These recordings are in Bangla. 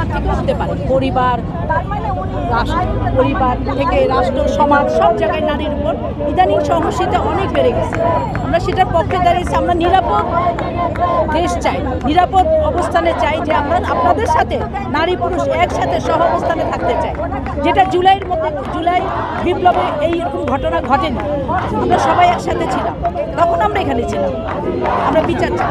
পরিবার থেকেও হতে পারে। পরিবার পরিবার থেকে রাষ্ট্র, সমাজ, সব জায়গায় নারীর উপর ইদানিং সহনশীলতা অনেক বেড়ে গেছে। আমরা সেটার পক্ষে দাঁড়িয়েছি, আমরা নিরাপদ দেশ চাই, নিরাপদ অবস্থানে চাই যে আমরা আপনাদের সাথে নারী পুরুষ একসাথে সহ অবস্থানে থাকতে চাই। যেটা জুলাইয়ের মধ্যে, জুলাই বিপ্লবে এইরকম ঘটনা ঘটেনি। আমরা সবাই একসাথে ছিলাম। তখন আমরা এখানে ছিলাম। আমরা বিচার চাই।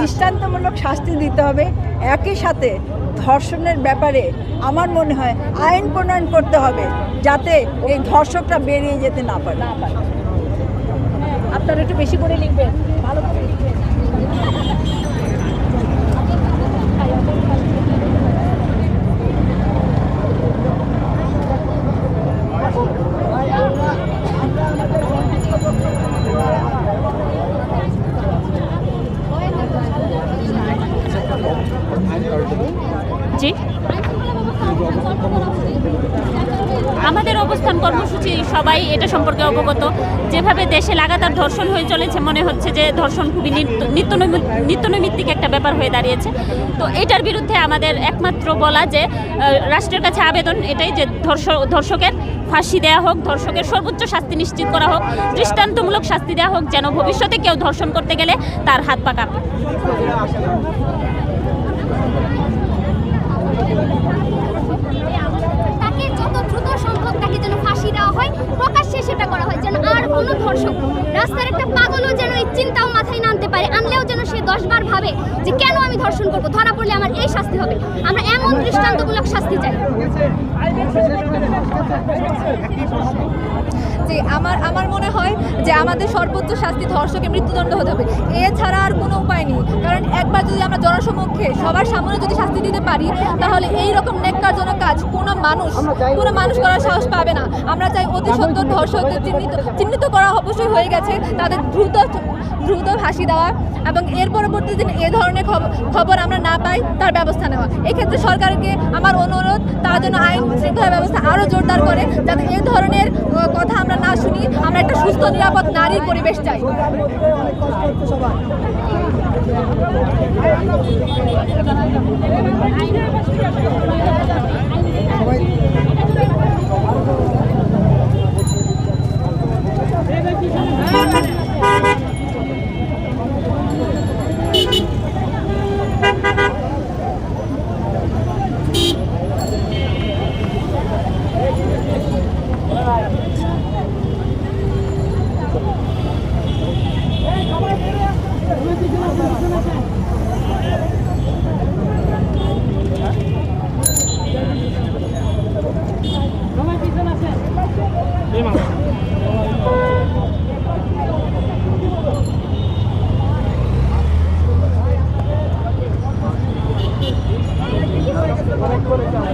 দৃষ্টান্তমূলক শাস্তি দিতে হবে। একই সাথে ধর্ষণের ব্যাপারে আমার মনে হয় আইন প্রণয়ন করতে হবে, যাতে এই ধর্ষকরা বেরিয়ে যেতে না পারে। আপনারা একটু বেশি করে লিখবেন। ভালো করে লিখবেন জি আমাদের অবস্থান কর্মসূচি সবাই এটা সম্পর্কে অবগত। যেভাবে দেশে লাগাতার ধর্ষণ হয়ে চলেছে, মনে হচ্ছে যে ধর্ষণ খুবই নিত্য- নিত্য নৈমি- নিত্য নৈমিত্তিক একটা ব্যাপার হয়ে দাঁড়িয়েছে। তো এটার বিরুদ্ধে আমাদের একমাত্র বলা যে রাষ্ট্রের কাছে আবেদন এটাই যে ধর্ষ, ধর্ষকের ফাঁসি দেওয়া হোক, ধর্ষকের সর্বোচ্চ শাস্তি নিশ্চিত করা হোক, দৃষ্টান্তমূলক শাস্তি দেওয়া হোক, যেন ভবিষ্যতে কেউ ধর্ষণ করতে গেলে তার হাত পা কাঁপে তাকে যত দ্রুত সম্ভব তাকে যেন ফাঁসি দেওয়া হয় প্রকাশ্যে সেটা করা হয় যেন আর কোনো ধর্ষক রাস্তার একটা পাগলও যেন এই চিন্তাও মাথায় না আনতে পারে আনলেও যেন সে ভাবে যে কেন আমি ধর্ষণ করব? ধরা পড়লে আমার এই শাস্তি হবে। আমরা এমন দৃষ্টান্তমূলক শাস্তি চাই। যে আমার আমার মনে হয় যে আমাদের সর্বোচ্চ শাস্তি ধর্ষকে মৃত্যুদণ্ড হতে হবে। এছাড়া আর কোনো উপায় নেই। কারণ একবার যদি আমরা জনসমক্ষে সবার সামনে যদি শাস্তি দিতে পারি, তাহলে এই রকম নেককারজনক কাজ কোনো মানুষ কোনো মানুষ করার সাহস পাবে না। আমরা চাই অতি সত্তর ধর্ষকদের চিহ্নিত চিহ্নিত করা অবশ্যই হয়ে গেছে। তাদের দ্রুত দ্রুত ফাঁসি দেওয়া এবং এর পরবর্তী দিন এ ধরনের খবর আমরা না পাই, তার ব্যবস্থা নেওয়া। এক্ষেত্রে সরকারকে আমার অনুরোধ, তার জন্য আইন শৃঙ্খলা ব্যবস্থা আরও জোরদার করে যাতে এই ধরনের কথা আমরা না শুনি, আমরা একটা সুস্থ, নিরাপদ নারীর পরিবেশ চাই।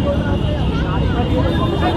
ভাই